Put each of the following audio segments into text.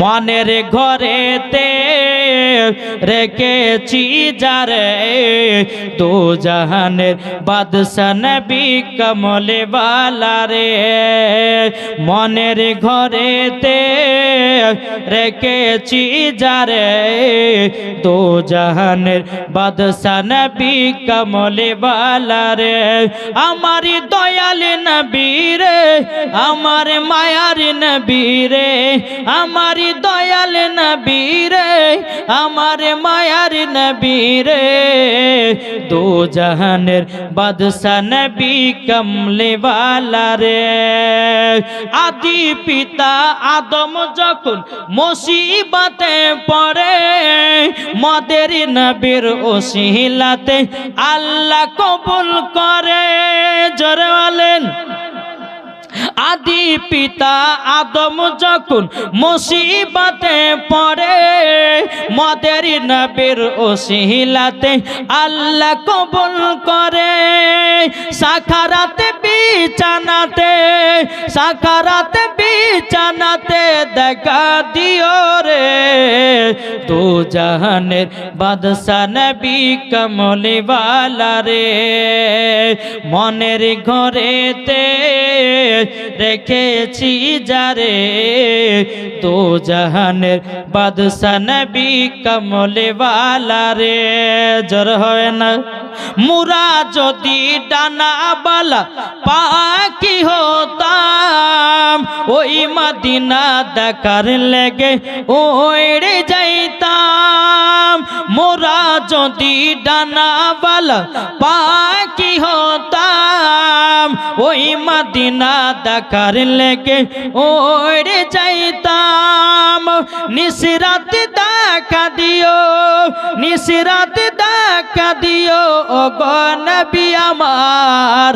মনের ঘরেতে রেখেছি যারে দু জাহানের বাদশান নবী কমলে রে। মনের ঘরেতে রেখেছি যারে দু জাহানের বাদশা নবী কমলে বালা রে। আমারি দয়াল নবী আমার মায়ার নবী রে, আমার দয়াল নবী রে আমার মায়ার নবী রে দু জাহানের বাদশা নবী কমলে রে। আদি পিতা আদম যখন মুসিবতে পড়ে, মদের নবীর ওসিলাতে আল্লাহ কবুল করে। জোরে বলেন। আদি পিতা আদম যখন মুসিবতে পড়ে, মদের নবীর ওসিলাতে আল্লাহ কবুল করে। সাখারাতে বিছানাতে, সাখারাতে দেখা দিও রে। দু জাহানের বাদশা নবী বালা রে। মনের ঘরেতে রেখেছি যারে। তো জাহানের বাদশা নবী কমলে বালা রে। জর হয় না। মুরা যদি ডানা বালা পাখি হতাম, ওই মদিনা দেখার লেগে ওড়ে যাইতাম। মোরা যদি ডানা বালা পাখি হতাম মদিনা দেখার লেগে ওড়ে যাইতাম নিসরাত দেখা দিও নিসরাত দেখা দিও ও নবী আমার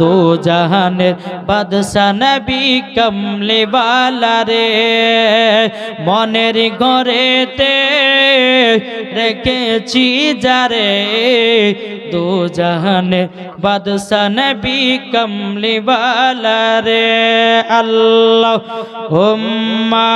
দো জাহানের বাদশা নবী কমলে বালা রে মনের ঘরেতে রেখেছি যারে। দু জাহানে বাদশা নবী কমলে বালা রে আল্লাহ হুম্মা